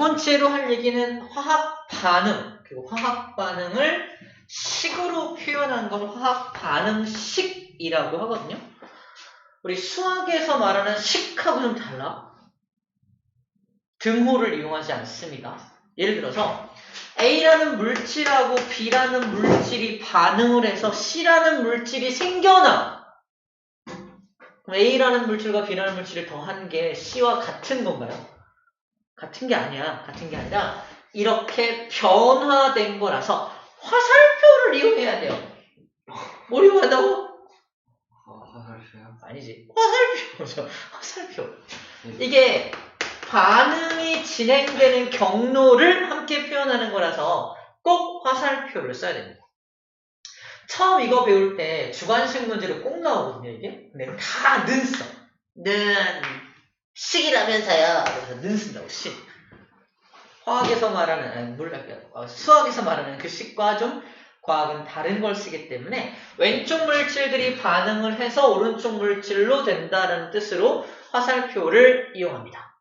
번째로 할 얘기는 화학 반응, 그리고 화학 반응을 식으로 표현한 걸 화학 반응식이라고 하거든요. 우리 수학에서 말하는 식하고 좀 달라. 등호를 이용하지 않습니다. 예를 들어서 A라는 물질하고 B라는 물질이 반응을 해서 C라는 물질이 생겨나. 그럼 A라는 물질과 B라는 물질을 더한 게 C와 같은 건가요? 같은 게 아니야. 같은 게 아니라 이렇게 변화된 거라서 화살표를 이용해야 돼요. 뭘 이용한다고? 아, 화살표요? 아니지. 화살표죠. 화살표. 이게 반응이 진행되는 경로를 함께 표현하는 거라서 꼭 화살표를 써야 됩니다. 처음 이거 배울 때 주관식 문제로 꼭 나오거든요, 이게. 근데 다 는 써. 는, 식이라면서요. 그래서 는 쓴다고, 식. 화학에서 말하는, 아니, 물, 어, 수학에서 말하는 그 식과 좀 과학은 다른 걸 쓰기 때문에 왼쪽 물질들이 반응을 해서 오른쪽 물질로 된다는 뜻으로 화살표를 이용합니다.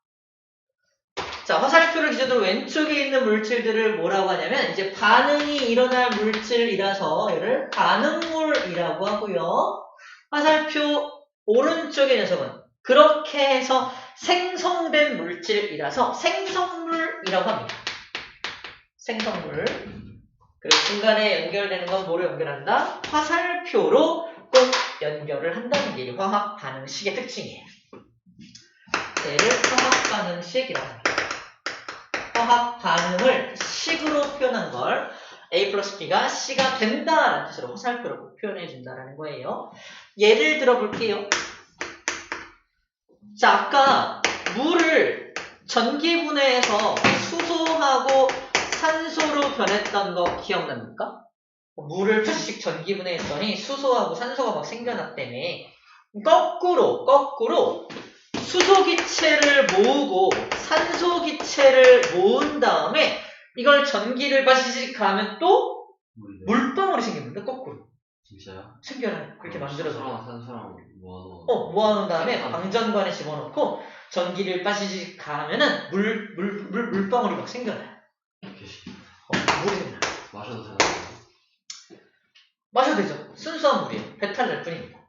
자, 화살표를 기준으로 왼쪽에 있는 물질들을 뭐라고 하냐면 이제 반응이 일어날 물질이라서 얘를 반응물이라고 하고요. 화살표 오른쪽의 녀석은 그렇게 해서 생성된 물질이라서 생성물이라고 합니다. 생성물. 그리고 중간에 연결되는 건 뭐로 연결한다? 화살표로 꼭 연결을 한다는 게 화학 반응식의 특징이에요. 얘를 화학 반응식이라고 합니다. 화학 반응을 식으로 표현한 걸 A 플러스 B가 C가 된다라는 뜻으로 화살표로 표현해 준다라는 거예요. 예를 들어 볼게요. 자, 아까 물을 전기분해해서 수소하고 산소로 변했던 거 기억납니까? 물을 다시 전기분해했더니 수소하고 산소가 막 생겨났다며 거꾸로 거꾸로 수소 기체를 모으고 산소 기체를 모은 다음에 이걸 전기를 빠지직 가면 또? 물방울이 생깁니다. 거꾸로 진짜요? 생겨나요. 그렇게 만들어서 산소랑 산소랑 모아놓은 어, 모아놓은 다음에 방전관에 집어넣고 전기를 빠지직 가면은 물, 물, 물, 물방울이 막 생겨나요. 계시 어, 물이 생겨나요. 마셔도 되나요? 마셔도 되죠. 순수한 물이에요. 배탈 날 뿐입니다.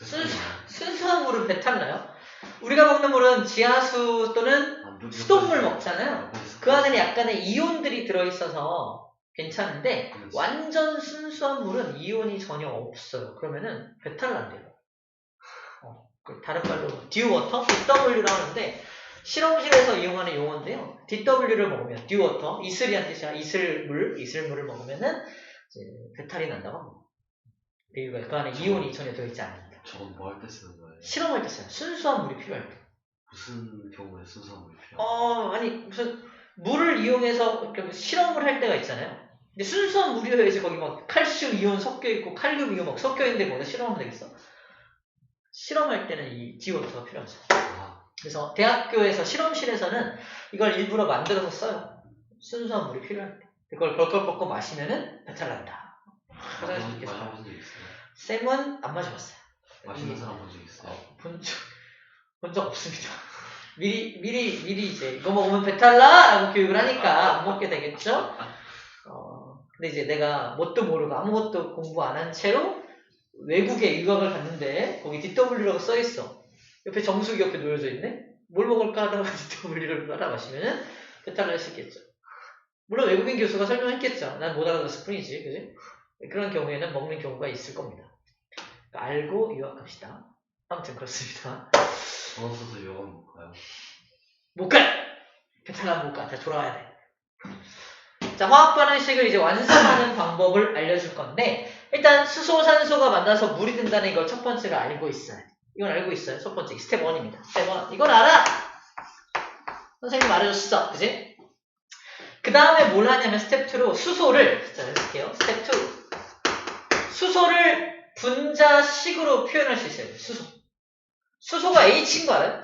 순수, 순수한 물은 배탈 나요. 우리가 먹는 물은 지하수 또는 아, 물- 수돗물 먹잖아요. 아, 그 안에 약간의 이온들이 들어있어서 괜찮은데 그래서- 완전 순수한 물은 이온이 전혀 없어요. 그러면은 배탈 난대요. 어, 그 다른 말로 듀워터, DW라고 하는데 실험실에서 이용하는 용어인데요. DW를 먹으면 듀워터, 이슬이란 뜻이야. 이슬물, 이슬물을 먹으면은 이제 배탈이 난다고 합니다. 그 이유가 그 안에 이온이 전혀 들어있지 않습니다. 저건 뭐 할 때 쓰는 거예요? 실험할 때 써요. 순수한 물이 필요할 때. 무슨 경우에 순수한 물이 필요해요? 어, 아니, 무슨, 물을 이용해서 이렇게 실험을 할 때가 있잖아요. 근데 순수한 물이어야지 거기 막 칼슘 이온 섞여 있고 칼륨 이온 막 섞여 있는데 거기다 실험하면 되겠어? 실험할 때는 이 디워터가 필요하죠. 아, 그래서 대학교에서 실험실에서는 이걸 일부러 만들어서 써요. 순수한 물이 필요할 때. 그걸 벌컥벌컥 마시면은 배탈 난다. 화장실 마셔- 계속 마셔본 적 있어요? 쌤은 안 마셔봤어요. 마시는 이- 사람 본 적 있어요? 어, 본 적, 본 적 없습니다. 미리, 미리, 미리 이제, 이거 먹으면 배탈 나! 라고 교육을 하니까 안 먹게 되겠죠? 어, 근데 이제 내가 뭣도 모르고 아무것도 공부 안 한 채로 외국에 유학을 갔는데, 거기 DW라고 써 있어. 옆에 정수기 옆에 놓여져 있네? 뭘 먹을까 하다가 DW를 따라 마시면은 배탈 날 수 있겠죠. 물론 외국인 교수가 설명했겠죠. 난 못 알아들었을 뿐이지, 그지? 그런 경우에는 먹는 경우가 있을 겁니다. 그러니까 알고 유학합시다. 아무튼 그렇습니다. 돈 없어서 요건 못 가요. 못 가! 괜찮아, 못 가. 다 돌아와야 돼. 자, 화학 반응식을 이제 완성하는 방법을 알려줄 건데, 일단 수소, 산소가 만나서 물이 된다는 걸첫 번째로 알고 있어요. 이건 알고 있어요. 첫 번째. 스텝 1입니다. 스텝 1. 이건 알아! 선생님 말해줬어. 그지? 그 다음에 뭘 하냐면 스텝 2로 수소를, 자, 해볼게요. 스텝 2. 수소를 분자식으로 표현할 수 있어요. 수소. 수소가 H인 거 알아요?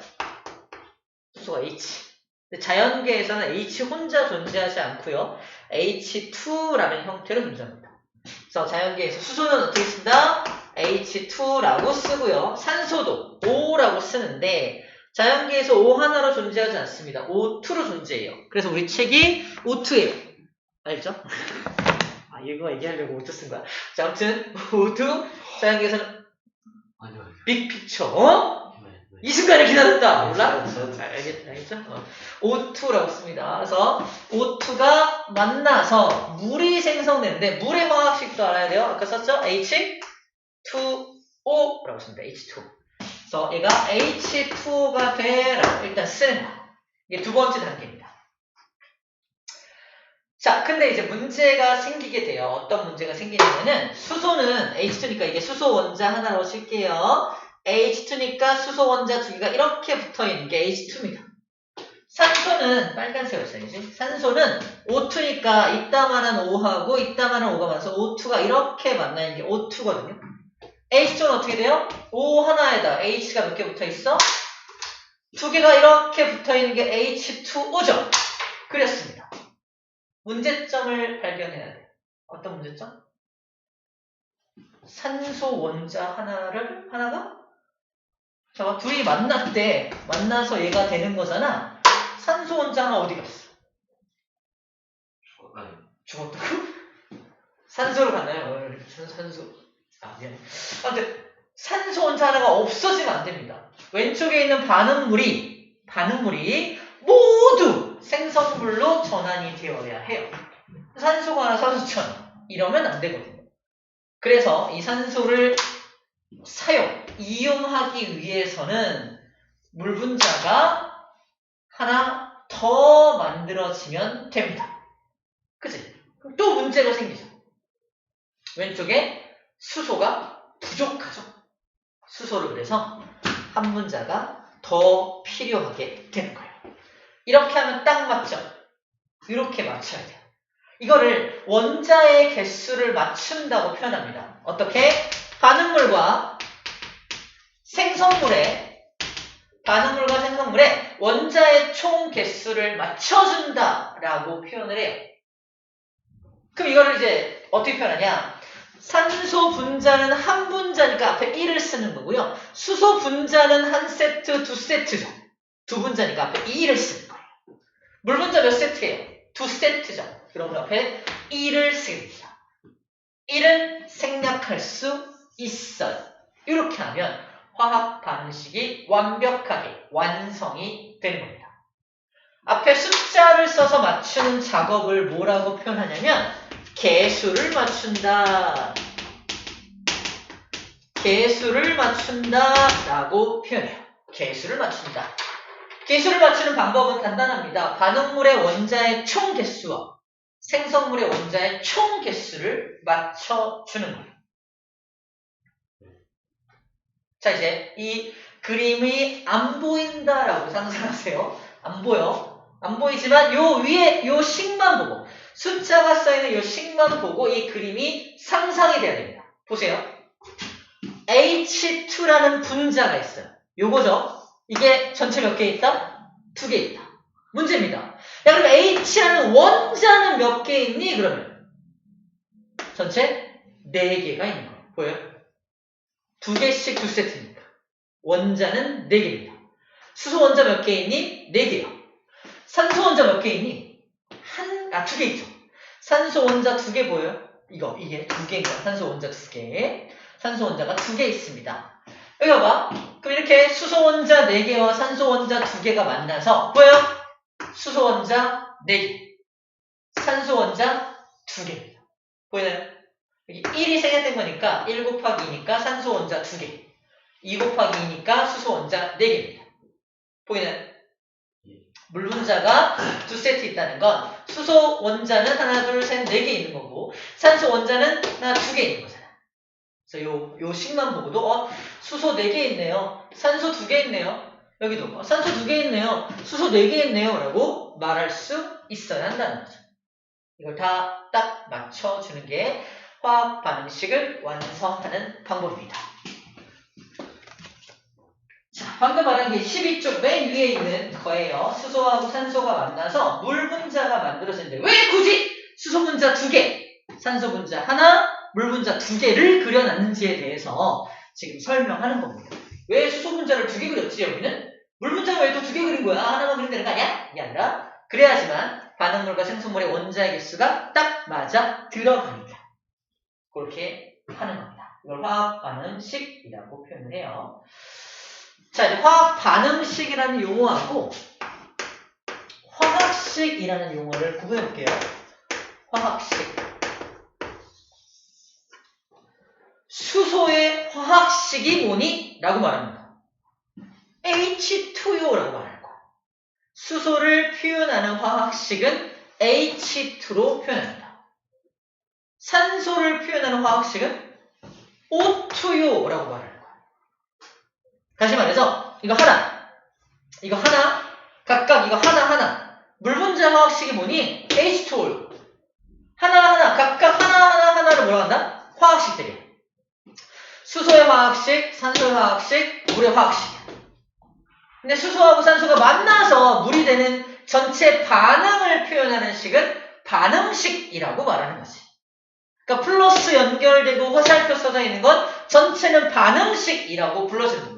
수소가 H. 근데 자연계에서는 H 혼자 존재하지 않고요. H2라는 형태로 존재합니다. 그래서 자연계에서 수소는 어떻게 쓴다? H2라고 쓰고요. 산소도 O라고 쓰는데 자연계에서 O 하나로 존재하지 않습니다. O2로 존재해요. 그래서 우리 책이 O2예요. 알죠? 아, 이거 얘기하려고 O2 쓴 거야. 자, 아무튼 O2 자연계에서는. 빅픽처. 어? 네, 네. 이 순간을 기다렸다. 몰라? 저, 저, 아, 알겠, 알겠죠? 어. O2라고 씁니다. 그래서 O2가 만나서 물이 생성되는데 물의 화학식도 알아야 돼요. 아까 썼죠? H2O라고 씁니다. H2. 그래서 얘가 H2O가 돼라고 일단 쓰는 거. 이게 두 번째 단계입니다. 자, 근데 이제 문제가 생기게 돼요. 어떤 문제가 생기냐면은 수소는 H2니까 이게 수소 원자 하나로 칠게요. H2니까 수소 원자 두 개가 이렇게 붙어 있는 게 H2입니다. 산소는 빨간색으로 써야지. 산소는 O2니까 이따만한 O하고 이따만한 O가 만나서 O2가 이렇게 만나는 게 O2거든요. H2는 어떻게 돼요? O 하나에다 H가 몇 개 붙어 있어? 두 개가 이렇게 붙어 있는 게 H2O죠. 그렸습니다. 문제점을 발견해야 돼요. 어떤 문제점? 산소 원자 하나를 하나가 자, 둘이 만났대. 만나서 얘가 되는 거잖아. 산소 원자 하나 어디 갔어? 아니, 죽었다고? 산소로 갔나요? 어, 산- 산소. 아, 미안해. 아무튼, 산소 원자 하나가 없어지면 안 됩니다. 왼쪽에 있는 반응물이, 반응물이 모두 생성물로 전환이 되어야 해요. 산소가 산소천. 이러면 안 되거든요. 그래서 이 산소를 사용, 이용하기 위해서는 물 분자가 하나 더 만들어지면 됩니다. 그치? 또 문제가 생기죠. 왼쪽에 수소가 부족하죠. 수소를 그래서 한 분자가 더 필요하게 되는 거예요. 이렇게 하면 딱 맞죠? 이렇게 맞춰야 돼요. 이거를 원자의 개수를 맞춘다고 표현합니다. 어떻게? 반응물과 생성물의 반응물과 생성물의 원자의 총 개수를 맞춰준다라고 표현을 해요. 그럼 이거를 이제 어떻게 표현하냐? 산소 분자는 한 분자니까 앞에 1을 쓰는 거고요. 수소 분자는 한 세트, 두 세트죠. 두 분자니까 앞에 2를 쓰는 거예요. 물 분자 몇 세트예요? 두 세트죠. 그러면 앞에 1을 쓰겠습니다. 1은 생략할 수 있어요. 이렇게 하면 화학 반응식이 완벽하게 완성이 되는 겁니다. 앞에 숫자를 써서 맞추는 작업을 뭐라고 표현하냐면 개수를 맞춘다. 개수를 맞춘다 라고 표현해요. 개수를 맞춘다. 개수를 맞추는 방법은 간단합니다. 반응물의 원자의 총 개수와 생성물의 원자의 총 개수를 맞춰주는 거예요. 자, 이제 이 그림이 안 보인다라고 상상하세요. 안 보여. 안 보이지만 요 위에 요 식만 보고 숫자가 써있는 요 식만 보고 이 그림이 상상이 돼야 됩니다. 보세요. H2라는 분자가 있어요. 요거죠. 이게 전체 몇 개 있다? 두 개 있다. 문제입니다. 야, 그럼 H라는 원자는 몇 개 있니? 그러면 전체 네 개가 있는 거예요. 보여요? 두 개씩 두 세트니까. 원자는 네 개입니다. 수소 원자 몇 개 있니? 네 개요. 산소 원자 몇 개 있니? 한, 아, 두 개 있죠. 산소 원자 두 개 보여요? 이거, 이게 두 개인 거야. 산소 원자 두 개. 산소 원자가 두 개 있습니다. 여기 봐봐. 그럼 이렇게 수소 원자 4개와 산소 원자 2개가 만나서 보여요? 수소 원자 4개, 산소 원자 2개입니다. 보이나요? 여기 1이 생략된 거니까 1 곱하기 2니까 산소 원자 2개, 2 곱하기 2니까 수소 원자 4개입니다. 보이나요? 물 분자가 두 세트 있다는 건 수소 원자는 하나, 둘, 셋, 네 개 있는 거고 산소 원자는 하나, 두 개 있는 거잖아. 그래서 요, 요 식만 보고도 어, 수소 4개 있네요. 산소 2개 있네요. 여기도 어, 산소 2개 있네요. 수소 4개 있네요. 라고 말할 수 있어야 한다는 거죠. 이걸 다 딱 맞춰주는 게 화학 반응식을 완성하는 방법입니다. 자, 방금 말한 게 12쪽 맨 위에 있는 거예요. 수소하고 산소가 만나서 물 분자가 만들어지는데 왜 굳이 수소 분자 2개, 산소 분자 하나, 물 분자 2개를 그려놨는지에 대해서 지금 설명하는 겁니다. 왜 수소 분자를 두 개 그렸지 여기는? 물 문자가 왜또 두 개 그린 거야? 하나만 그리면 되는 거 아니야? 이게 아니라 그래야지만 반응물과 생성물의 원자의 개수가 딱 맞아 들어갑니다. 그렇게 하는 겁니다. 이걸 화학 반응식이라고 표현을 해요. 자, 화학 반응식이라는 용어하고 화학식이라는 용어를 구분해 볼게요. 화학식. 수소의 화학식이 뭐니? 라고 말합니다. H2O라고 말할 거야. 수소를 표현하는 화학식은 H2로 표현합니다. 산소를 표현하는 화학식은 O2O라고 말할 거야. 다시 말해서 이거 하나, 이거 하나, 각각 이거 하나 하나. 물 분자 화학식이 뭐니? H2O. 하나 하나, 각각 하나 하나 하나를 뭐라 한다? 화학식들이야. 수소의 화학식, 산소의 화학식, 물의 화학식이야. 근데 수소하고 산소가 만나서 물이 되는 전체 반응을 표현하는 식은 반응식이라고 말하는 거지. 그러니까 플러스 연결되고 화살표 써져 있는 건 전체는 반응식이라고 불러주는 겁니다.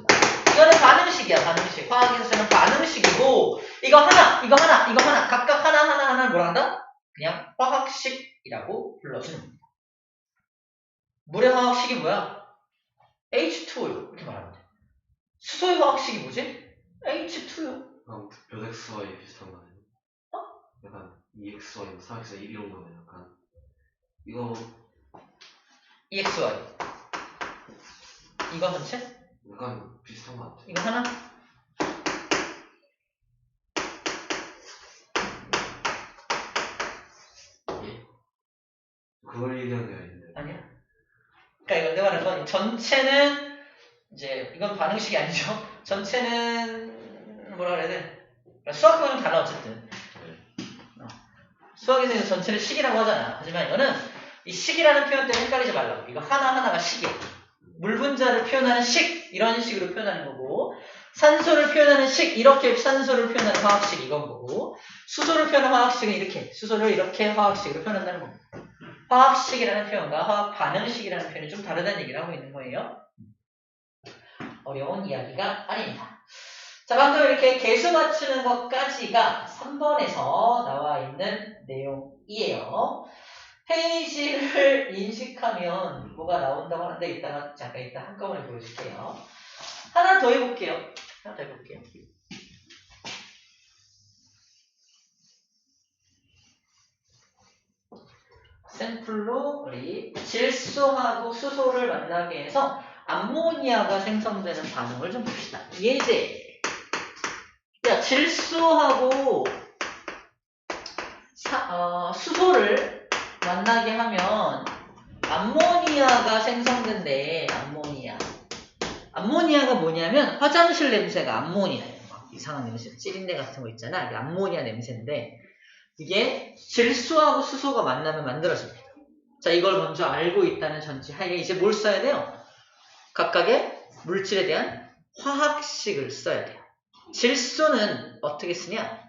이거는 반응식이야, 반응식. 화학에서는 반응식이고, 이거 하나, 이거 하나, 이거 하나, 각각 하나, 하나, 하나 뭐라 한다? 그냥 화학식이라고 불러주는 겁니다. 물의 화학식이 뭐야? H2O 이렇게 말하면 돼. 수소의 화학식이 뭐지? H2O. 그럼 몇 XY 비슷한 거 아니에요? 약간 2XY, 4XY 이런 거네 약간 이거 EXY. 이거 전체? 약간 비슷한 거 같아 이거 하나? 그걸 얘기하는 게 아닌데 아니야. 그러니까 이거 내가 말하는 건 전체는 이제 이건 반응식이 아니죠. 전체는 뭐라 그래야 돼? 그러니까 수학과는 좀 달라 어쨌든. 어. 수학에서는 전체를 식이라고 하잖아. 하지만 이거는 이 식이라는 표현 때문에 헷갈리지 말라고. 이거 하나 하나가 식이야. 물 분자를 표현하는 식 이런 식으로 표현하는 거고 산소를 표현하는 식 이렇게 산소를 표현하는 화학식 이건 거고 수소를 표현하는 화학식은 이렇게 수소를 이렇게 화학식으로 표현한다는 겁니다. 화학식이라는 표현과 화학 반응식이라는 표현이 좀 다르다는 얘기를 하고 있는 거예요. 어려운 이야기가 아닙니다. 자, 방금 이렇게 개수 맞추는 것까지가 3번에서 나와 있는 내용이에요. 페이지를 인식하면 뭐가 나온다고 하는데 이따가 잠깐 이따 한꺼번에 보여줄게요. 하나 더 해볼게요. 하나 더 해볼게요. 샘플로 우리 질소하고 수소를 만나게 해서 암모니아가 생성되는 반응을 좀 봅시다. 예제. 자, 질소하고 사- 어, 수소를 만나게 하면 암모니아가 생성된대. 암모니아. 암모니아가 뭐냐면 화장실 냄새가 암모니아예요. 막 이상한 냄새, 찌린내 같은 거 있잖아. 이게 암모니아 냄새인데 이게 질소하고 수소가 만나면 만들어집니다. 자, 이걸 먼저 알고 있다는 전제 하에 이제 뭘 써야 돼요? 각각의 물질에 대한 화학식을 써야 돼요. 질소는 어떻게 쓰냐?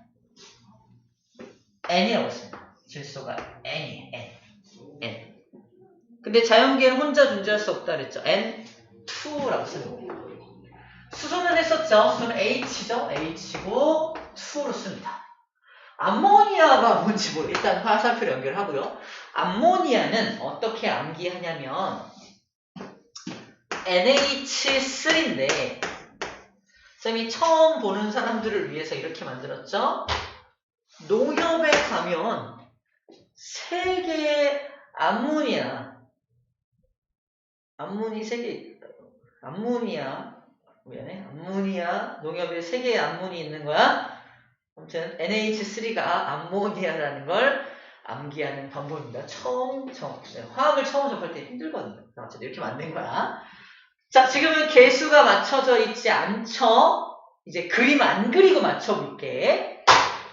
N이라고 씁니다. 질소가 N이에요. N. N. 근데 자연계는 혼자 존재할 수 없다 그랬죠. N2라고 쓰는 거예요. 수소는 했었죠. 수소는 H죠. H고 2로 씁니다. 암모니아가 뭔지 모르 일단 화살표를 연결하고요. 암모니아는 어떻게 암기하냐면 NH3인데 쌤이 처음 보는 사람들을 위해서 이렇게 만들었죠. 농협에 가면 세 개의 암모니아 암모니 세개 있다고 암모니아 미안해 암모니아 농협에 세 개의 암모니 있는 거야. 아무튼 NH3가 암모니아라는 걸 암기하는 방법입니다. 처음 정, 화학을 처음 접할 때 힘들거든요. 어쨌든 이렇게 만든 거야. 자, 지금은 개수가 맞춰져 있지 않죠? 이제 그림 안 그리고 맞춰볼게.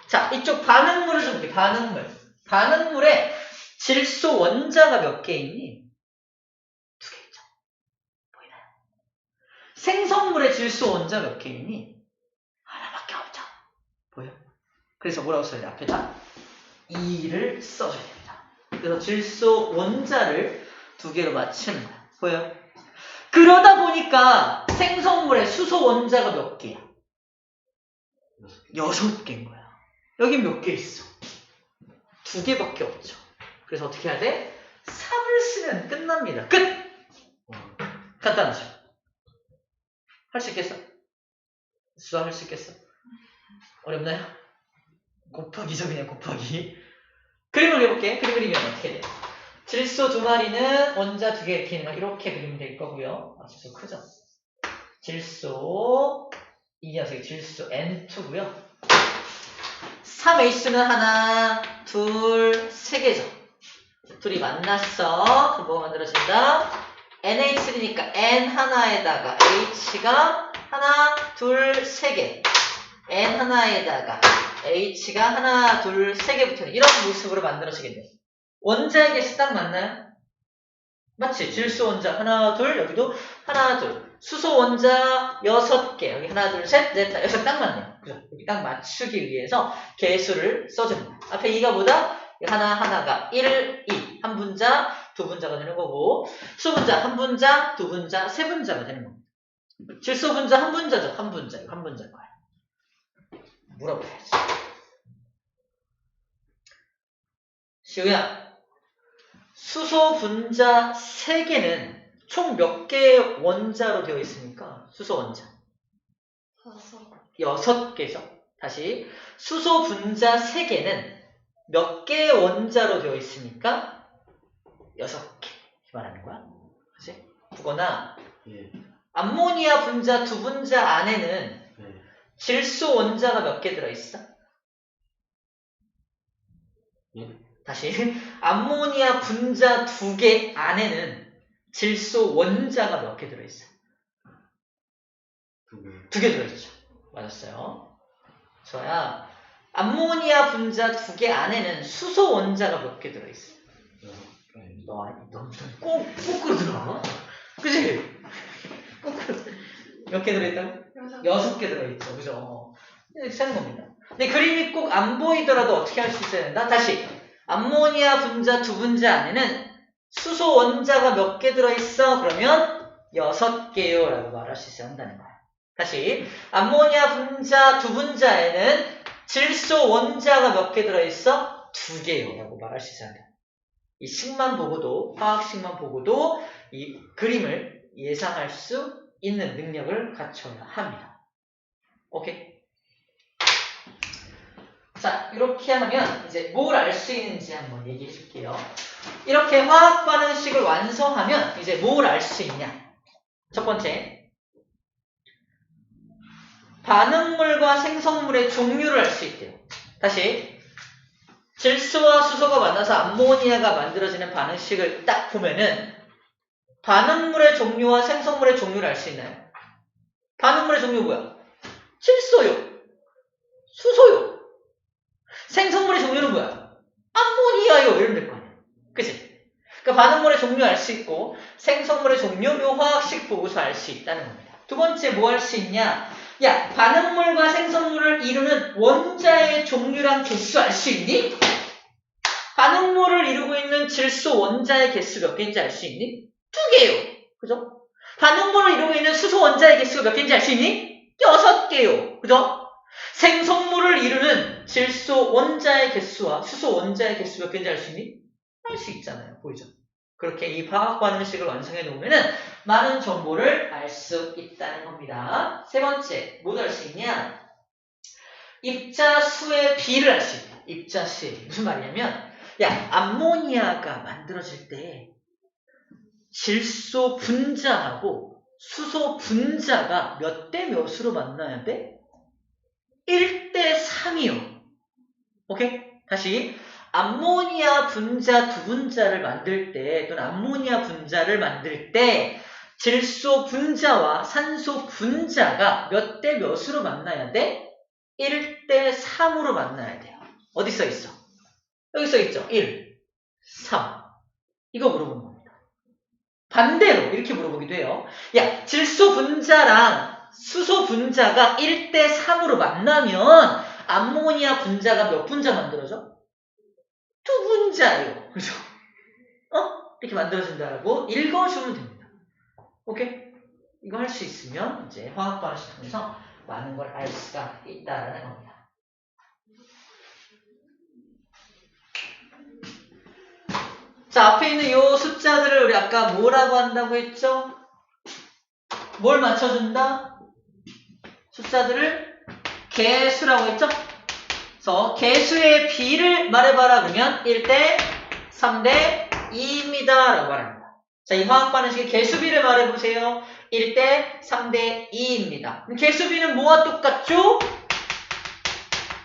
자, 이쪽 반응물을 좀 볼게. 반응물. 반응물에 질소 원자가 몇 개 있니? 두 개 있죠. 보이나요? 생성물에 질소 원자 몇 개 있니? 하나밖에 없죠. 보여? 그래서 뭐라고 써야 돼? 앞에다 2를 써줘야 됩니다. 그래서 질소 원자를 두 개로 맞추는 거야. 보여? 그러다 보니까 생성물의 수소 원자가 몇 개야? 여섯 개인 거야. 여기 몇 개 있어? 두 개밖에 없죠. 그래서 어떻게 해야 돼? 3을 쓰면 끝납니다. 끝! 와, 간단하죠? 할 수 있겠어? 수학할 수 있겠어? 어렵나요? 곱하기죠, 그냥 곱하기. 그림을 그려볼게. 그림 그리면 어떻게 돼? 질소 두 마리는 원자 두 개 이렇게 있는 거 이렇게 그리면 될 거고요. 아, 질소 크죠? 질소 이 녀석이 질소 N2고요. 3H는 하나, 둘, 세 개죠. 둘이 만났어. 그럼 뭐가 만들어진다? NH3니까 N 하나에다가 H가 하나, 둘, 세 개. N 하나에다가 H가 하나, 둘, 세 개 붙어있는 이런 모습으로 만들어지겠네요. 원자의 개수 딱 맞나요? 맞지? 질소 원자 하나, 둘, 여기도 하나, 둘. 수소 원자 여섯 개. 여기 하나, 둘, 셋, 넷, 다 여섯 딱 맞네요. 그죠? 여기 딱 맞추기 위해서 개수를 써줍니다. 앞에 2가 보다 하나, 하나가 1, 2. 한 분자, 두 분자가 되는 거고 수소 분자 한 분자, 두 분자, 세 분자가 되는 겁니다. 질소 분자 한 분자죠. 한 분자. 한 분자인 거야. 물어봐야지. 시우야. 수소 분자 3개는 총 몇 개의 원자로 되어 있습니까? 수소 원자. 다섯 6개죠. 다시. 수소 분자 3개는 몇 개의 원자로 되어 있습니까? 6개. 이렇게 말하는 거야. 그치? 두거나, 예, 암모니아 분자 두 분자 안에는 네, 질소 원자가 몇 개 들어 있어? 예, 다시. 암모니아 분자 두 개 안에는 질소 원자가 몇 개 들어 있어? 두 개, 두 개 들어 있죠. 맞았어요. 저야 암모니아 분자 두 개 안에는 수소 원자가 몇 개 들어있어? 너, 아니, 너, 꼭, 거꾸로 들어. 그지? 거꾸로. 몇개 들어있다고? 여섯 여섯 개 들어있죠. 그죠? 이렇게 쓰는 겁니다. 근데 그림이 꼭 안 보이더라도 어떻게 할 수 있어야 된다? 다시. 암모니아 분자 두 분자 안에는 수소 원자가 몇 개 들어있어? 그러면 여섯 개요. 라고 말할 수 있어야 한다는 거야. 다시. 암모니아 분자 두 분자에는 질소 원자가 몇 개 들어있어? 두 개요. 라고 말할 수 있어야 한다. 이 식만 보고도, 화학식만 보고도 이 그림을 예상할 수 있는 능력을 갖춰야 합니다. 오케이? 자, 이렇게 하면 이제 뭘 알 수 있는지 한번 얘기해 줄게요. 이렇게 화학 반응식을 완성하면 이제 뭘 알 수 있냐? 첫 번째, 반응물과 생성물의 종류를 알 수 있대요. 다시, 질소와 수소가 만나서 암모니아가 만들어지는 반응식을 딱 보면은 반응물의 종류와 생성물의 종류를 알 수 있나요? 반응물의 종류 뭐야? 질소요. 수소요. 생성물의 종류는 뭐야? 암모니아요. 이러면 될거 아니야. 그치? 그러니까 반응물의 종류 알 수 있고 생성물의 종류, 요 화학식 보고서 알 수 있다는 겁니다. 두 번째 뭐 할 수 있냐? 야, 반응물과 생성물을 이루는 원자의 종류랑 개수 알 수 있니? 반응물을 이루고 있는 질소 원자의 개수 몇 개인지 알 수 있니? 두 개요. 그죠? 반응물을 이루고 있는 수소 원자의 개수가 몇 개인지 알 수 있니? 여섯 개요. 그죠? 생성물을 이루는 질소 원자의 개수와 수소 원자의 개수 몇 개인지 알 수 있니? 알 수 있잖아요. 보이죠? 그렇게 이 화학 반응식을 완성해 놓으면은 많은 정보를 알 수 있다는 겁니다. 세 번째, 뭐 알 수 있냐? 입자 수의 비를 알 수 있다. 입자 수의 비. 무슨 말이냐면, 야, 암모니아가 만들어질 때 질소 분자하고 수소 분자가 몇 대 몇으로 만나야 돼? 1대 3이요. 오케이? 다시. 암모니아 분자 두 분자를 만들 때, 또는 암모니아 분자를 만들 때, 질소 분자와 산소 분자가 몇 대 몇으로 만나야 돼? 1대 3으로 만나야 돼요. 어디 써 있어? 여기 써 있죠? 1, 3. 이거 물어보는 겁니다. 반대로 이렇게 물어보기도 해요. 야, 질소 분자랑 수소 분자가 1대 3으로 만나면 암모니아 분자가 몇 분자 만들어져? 두 분자예요. 그죠? 어? 이렇게 만들어진다라고 읽어주면 됩니다. 오케이? 이거 할 수 있으면 이제 화학 반응식 통해서 많은 걸 알 수가 있다라는 겁니다. 자, 앞에 있는 요 숫자들을 우리 아까 뭐라고 한다고 했죠? 뭘 맞춰준다? 숫자들을 개수라고 했죠? 그래서 개수의 비를 말해봐라 그러면 1대 3대 2입니다 라고 말합니다. 자, 이 화학 반응식의 개수비를 말해보세요. 1대 3대 2입니다. 개수비는 뭐와 똑같죠?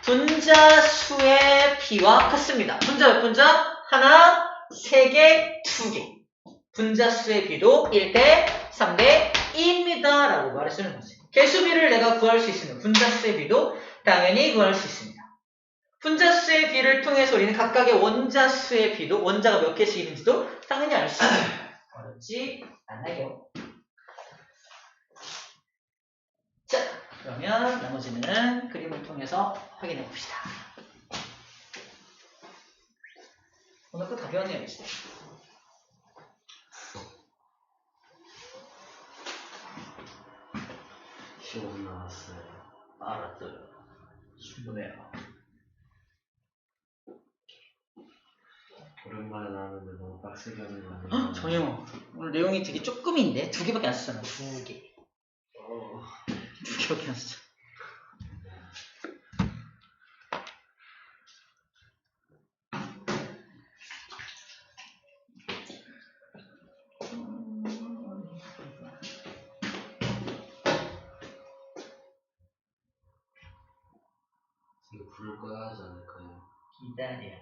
분자 수의 비와 같습니다. 분자 몇 분자? 하나, 세 개, 두 개. 분자 수의 비도 1대 3대 2입니다. 라고 말을 쓰는 거지. 개수비를 내가 구할 수 있으면 분자 수의 비도 당연히 구할 수 있습니다. 분자 수의 비를 통해서 우리는 각각의 원자 수의 비도 원자가 몇 개씩 있는지도 당연히 알 수 있습니다. 어렵지 않아요. 자, 그러면 나머지는 그림을 통해서 확인해 봅시다. 오늘 또다 배웠네요, 진짜. 시험 나왔어요. 알았어요. 충분해요. 오랜만에 나왔는데 너무 빡세게 하는 거 헉, 아니야? 정영, 오늘 내용이 되게 조금인데 두 개밖에 안 썼잖아. 두 개. 어, 두 개밖에 안 썼잖아. 이거 부를 거야 하지 않을까요? 기다려.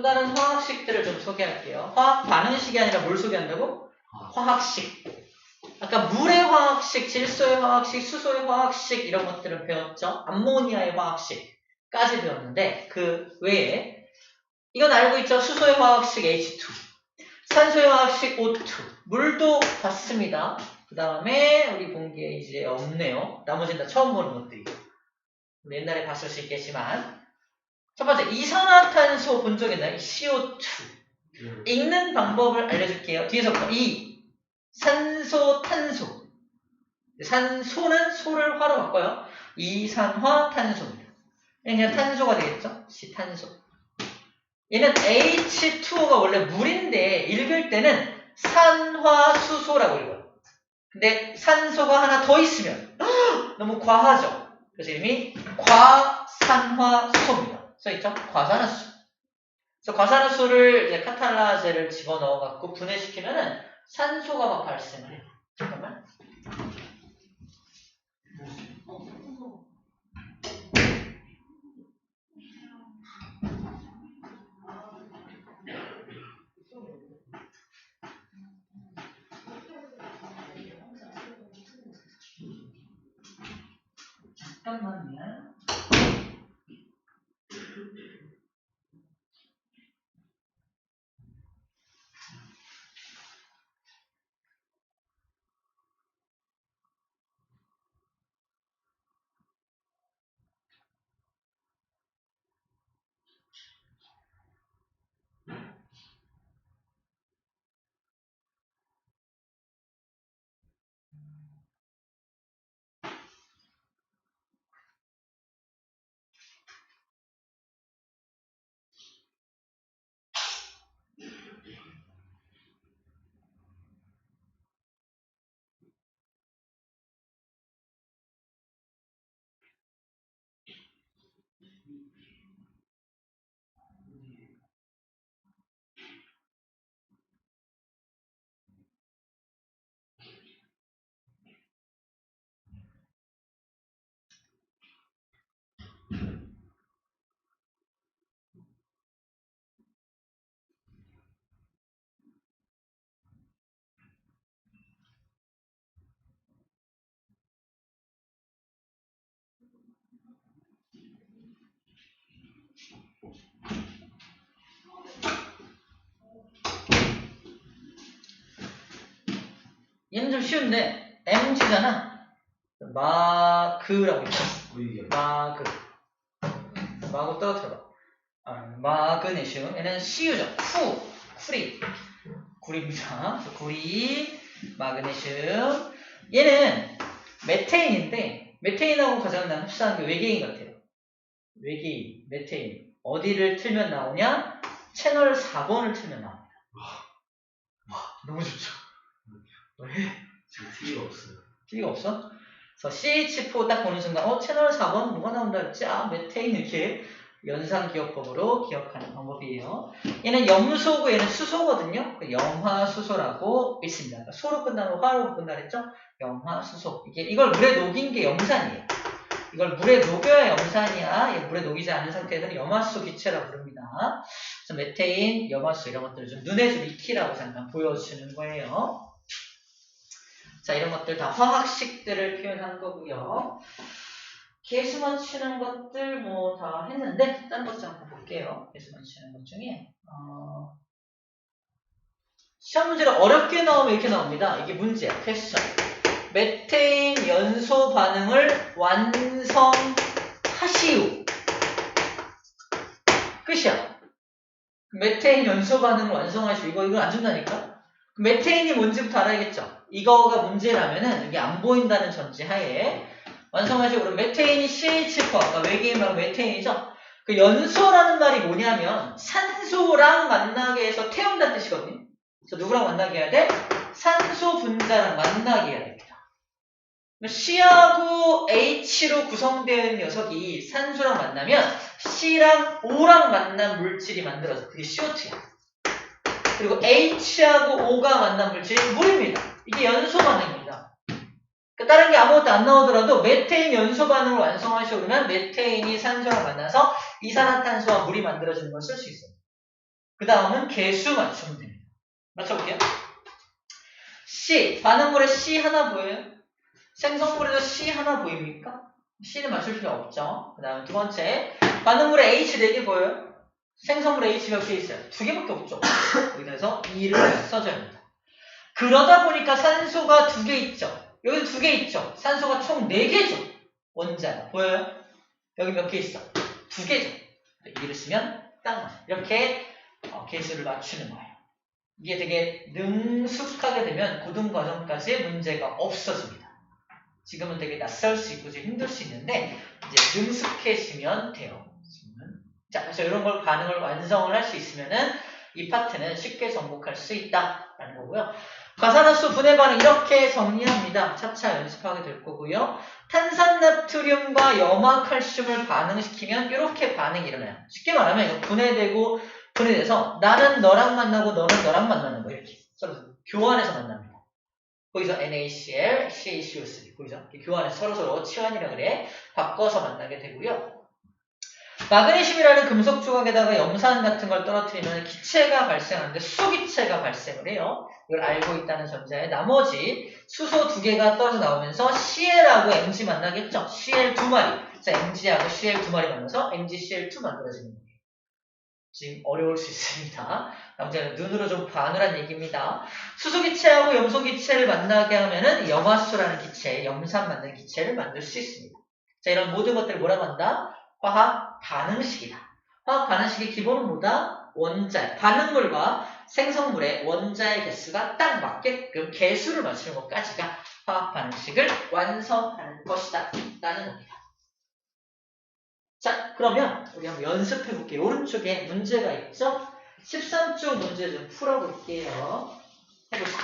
자, 또 다른 화학식들을 좀 소개할게요. 화학 반응식이 아니라 뭘 소개한다고? 화학. 화학식. 아까 물의 화학식, 질소의 화학식, 수소의 화학식 이런 것들은 배웠죠. 암모니아의 화학식까지 배웠는데 그 외에 이건 알고 있죠. 수소의 화학식 H2, 산소의 화학식 O2, 물도 봤습니다. 그 다음에 우리 본게 이제 없네요. 나머지는 다 처음 보는 것들이고 옛날에 봤을 수 있겠지만 첫 번째 이산화탄소 본 적 있나요? CO2 음, 읽는 방법을 알려줄게요. 뒤에서부터 이 산소 탄소 산소는 소를 화로 바꿔요. 이산화 탄소입니다. 그냥 탄소가 되겠죠? 시 탄소. 얘는 H2O가 원래 물인데 읽을 때는 산화수소라고 읽어요. 근데 산소가 하나 더 있으면 너무 과하죠. 그래서 이름이 과산화수소입니다. 써있죠? 과산화수. 그래서 과산화수를 이제 카탈라제를 집어넣어 갖고 분해시키면은 산소가 막 발생을 해요. 잠깐만. 얘는 좀 쉬운데 MG잖아. 마그라고. 어, 이게 마그. 마구 떨어뜨려봐. 아, 마그네슘. 얘는 CU죠. 쿠. 쿠리. 구리입니다. 그래서 구리, 마그네슘. 얘는 메테인인데 메테인하고 가장 난 흡사한 게 외계인 같아요. 외계인, 메테인. 어디를 틀면 나오냐? 채널 4번을 틀면 나옵니다. 너무 좋죠. 왜? 지금 TV가 없어요. TV가 없어? 그래서 CH4 딱 보는 순간 어 채널 4번 뭐가 나온다 했지? 아 메테인 이렇게 연산 기억법으로 기억하는 방법이에요. 얘는 염소고 얘는 수소거든요. 그 염화수소라고 있습니다. 그러니까 소로 끝나는 화로 끝나 그랬죠? 염화수소. 이게 이걸 물에 녹인 게 염산이에요. 이걸 물에 녹여야 염산이야. 얘 물에 녹이지 않은 상태에서는 염화수 기체라고 부릅니다. 그래서 메테인, 염화수 이런 것들을 좀 눈에 좀 익히라고 잠깐 보여주는 거예요. 자, 이런 것들 다 화학식들을 표현한 거고요. 개수 맞추는 것들 뭐 다 했는데 다른 것좀 한번 볼게요. 개수 맞추는 것 중에 어, 시험 문제를 어렵게 나오면 이렇게 나옵니다. 이게 문제야. 퀘스천. 메테인 연소 반응을 완성하시오. 끝이야. 메테인 연소 반응을 완성하시오. 이거 이거 안 준다니까? 메테인이 뭔지부터 알아야겠죠? 이거가 문제라면은 이게 안 보인다는 전제 하에 완성하시고 그럼 메테인이 CH4 아까 외계인 말 메테인이죠? 그 연소라는 말이 뭐냐면 산소랑 만나게 해서 태운다는 뜻이거든요. 그래서 누구랑 만나게 해야 돼? 산소 분자랑 만나게 해야 됩니다. C하고 H로 있는 녀석이 산소랑 만나면 C랑 O랑 만난 물질이 만들어서 그게 CO2야. 그리고 H하고 O가 만난 물질이 물입니다. 이게 연소 반응입니다. 그러니까 다른 게 아무것도 안 나오더라도 메테인 연소 반응을 완성하시고 그러면 메테인이 산소랑 만나서 이산화탄소와 물이 만들어지는 걸 쓸 수 있어요. 그 다음은 개수 맞추면 됩니다. 맞춰볼게요. C, 반응물에 C 하나 보여요? 생성물에도 C 하나 보입니까? C는 맞출 필요 없죠. 그 다음 두 번째, 반응물에 H 4개 보여요? 생성물 H 몇 개 있어요? 두 개밖에 없죠. 여기서 2를 써줘야 합니다. 그러다 보니까 산소가 두 개 있죠. 여기 두 개 있죠. 산소가 총 4개죠. 원자가. 보여요? 여기 몇 개 있어? 두 개죠. 2를 쓰면 딱 맞아요. 이렇게 어, 개수를 맞추는 거예요. 이게 되게 능숙하게 되면 고등 과정까지 문제가 없어집니다. 지금은 되게 낯설 수 있고 좀 힘들 수 있는데 이제 능숙해지면 돼요. 자, 그래서 이런 걸 반응을 완성을 할 수 있으면은 이 파트는 쉽게 정복할 수 있다라는 거고요. 과산화수 분해 반응 이렇게 정리합니다. 차차 연습하게 될 거고요. 탄산나트륨과 염화칼슘을 반응시키면 이렇게 반응이 일어나요. 쉽게 말하면 이거 분해되고 분해돼서 나는 너랑 만나고 너는 너랑 만나는 거 이렇게 서로 교환해서 만납니다. 거기서 NaCl, CaCO3 거기서 교환해서 서로서로 치환이라 그래 바꿔서 만나게 되고요. 마그네슘이라는 금속 조각에다가 염산 같은 걸 떨어뜨리면 기체가 발생하는데 수기체가 발생을 해요. 이걸 알고 있다는 전제에 나머지 수소 두 개가 떨어져 나오면서 Cl하고 Mg 만나겠죠? Cl 두 마리. 그래서 Mg하고 Cl 두 마리 만나서 MgCl2 만들어지는 거예요. 지금 어려울 수 있습니다. 남자는 눈으로 좀한 얘기입니다. 수소기체하고 염소기체를 만나게 하면은 염화수라는 기체, 염산 만든 기체를 만들 수 있습니다. 자, 이런 모든 것들을 뭐라고 한다? 화학 반응식이다. 화학 반응식의 기본은 뭐다? 원자, 반응물과 생성물의 원자의 개수가 딱 맞게끔 개수를 맞추는 것까지가 화학 반응식을 완성하는 것이다. 라는 겁니다. 자, 그러면 우리 한번 연습해 볼게요. 오른쪽에 문제가 있죠? 13쪽 문제 좀 풀어볼게요. 해보자.